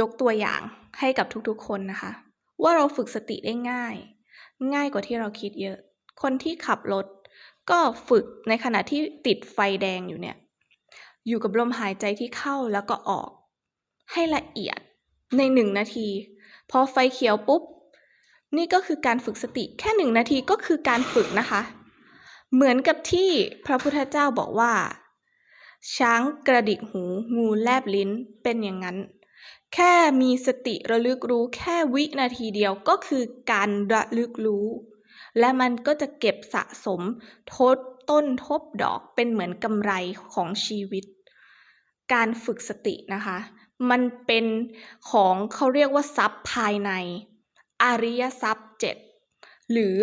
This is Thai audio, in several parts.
ยกตัวอย่างให้กับทุกๆคนนะคะ ว่าเราฝึกสติได้ง่าย ง่ายกว่าที่เราคิดเยอะ คนที่ขับรถก็ฝึกในขณะที่ติดไฟแดงอยู่เนี่ย อยู่กับลมหายใจที่เข้าแล้วก็ออก ให้ละเอียดในหนึ่งนาที พอไฟเขียวปุ๊บ นี่ก็คือการฝึกสติแค่หนึ่งนาทีก็คือการฝึกนะคะ เหมือนกับที่พระพุทธเจ้าบอกว่า ช้างกระดิกหูงูแลบลิ้นเป็นอย่างนั้น แค่มีสติระลึกรู้แค่วินาทีเดียวก็คือการระลึกรู้ และมันก็จะเก็บสะสมทดต้นทบดอกเป็นเหมือนกำไรของชีวิต การฝึกสตินะคะ มันเป็นของเขาเรียกว่าทรัพย์ภายใน อริยทรัพย์เจ็ดหรือ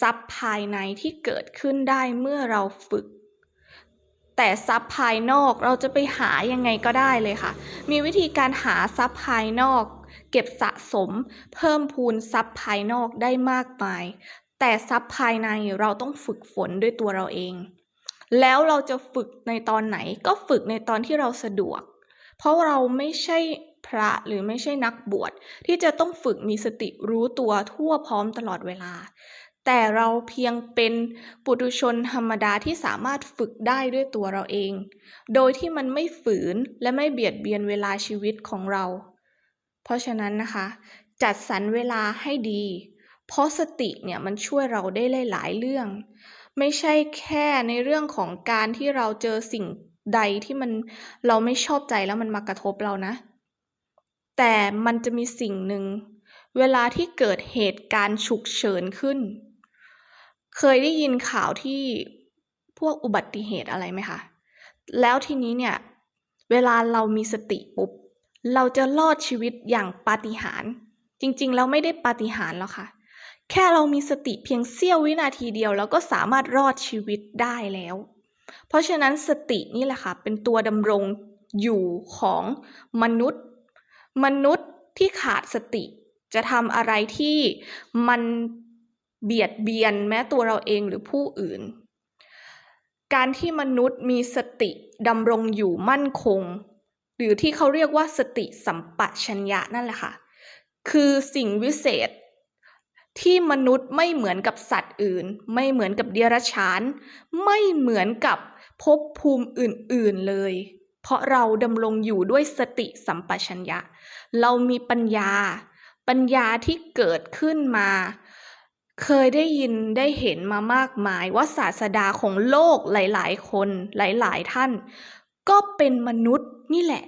ทรัพย์ภายในที่เกิดขึ้นได้เมื่อเราฝึก แต่ทรัพย์ภายนอกเราจะไปหายังไงก็ได้เลยค่ะ มีวิธีการหาทรัพย์ภายนอก เก็บสะสม เพิ่มพูนทรัพย์ภายนอกได้มากมาย แต่ทรัพย์ภายในเราต้องฝึกฝนด้วยตัวเราเอง แล้วเราจะฝึกในตอนไหนก็ฝึกในตอนที่เราสะดวก เพราะเราไม่ใช่พระหรือไม่ใช่นักบวชที่จะต้องฝึกมีสติรู้ตัวทั่วพร้อมตลอดเวลา แต่เราเพียงเป็นปุถุชนธรรมดาที่สามารถฝึกได้ด้วยตัวเราเอง โดยที่มันไม่ฝืนและไม่เบียดเบียนเวลาชีวิตของเรา เพราะฉะนั้นนะคะ จัดสรรเวลาให้ดี เพราะสติเนี่ยมันช่วยเราได้หลายๆเรื่อง ไม่ใช่แค่ในเรื่องของการที่เราเจอสิ่งใดที่มันเราไม่ชอบใจแล้วมันมากระทบเรานะ แต่มันจะมีสิ่งหนึ่งเวลาที่เกิดเหตุการณ์ฉุกเฉินขึ้น เคยได้ยินข่าวที่พวกอุบัติเหตุอะไรไหมคะ แล้วทีนี้เนี่ย เวลาเรามีสติปุ๊บ เราจะรอดชีวิตอย่างปาฏิหาริย์ จริงๆ แล้วไม่ได้ปาฏิหาริย์หรอกค่ะ แค่เรามีสติเพียงเสี้ยววินาทีเดียวเราก็สามารถรอดชีวิตได้แล้ว เพราะฉะนั้นสตินี่แหละค่ะ เป็นตัวดำรงอยู่ของมนุษย์ มนุษย์ที่ขาดสติ จะทำอะไรที่มัน เบียดเบียนแม้ตัวเราเองหรือผู้อื่น การที่มนุษย์มีสติดำรงอยู่มั่นคง หรือที่เขาเรียกว่าสติสัมปชัญญะนั่นแหละค่ะ คือสิ่งวิเศษที่มนุษย์ไม่เหมือนกับสัตว์อื่น ไม่เหมือนกับเดรัจฉาน ไม่เหมือนกับภพภูมิอื่น ๆเลย เพราะเราดำรงอยู่ด้วยสติสัมปชัญญะ เรามีปัญญา ปัญญาที่เกิดขึ้นมา เคยได้ยินได้เห็นมามากมายว่าศาสดาของโลกหลายๆ คนหลายๆ ท่าน ก็เป็นมนุษย์นี่แหละ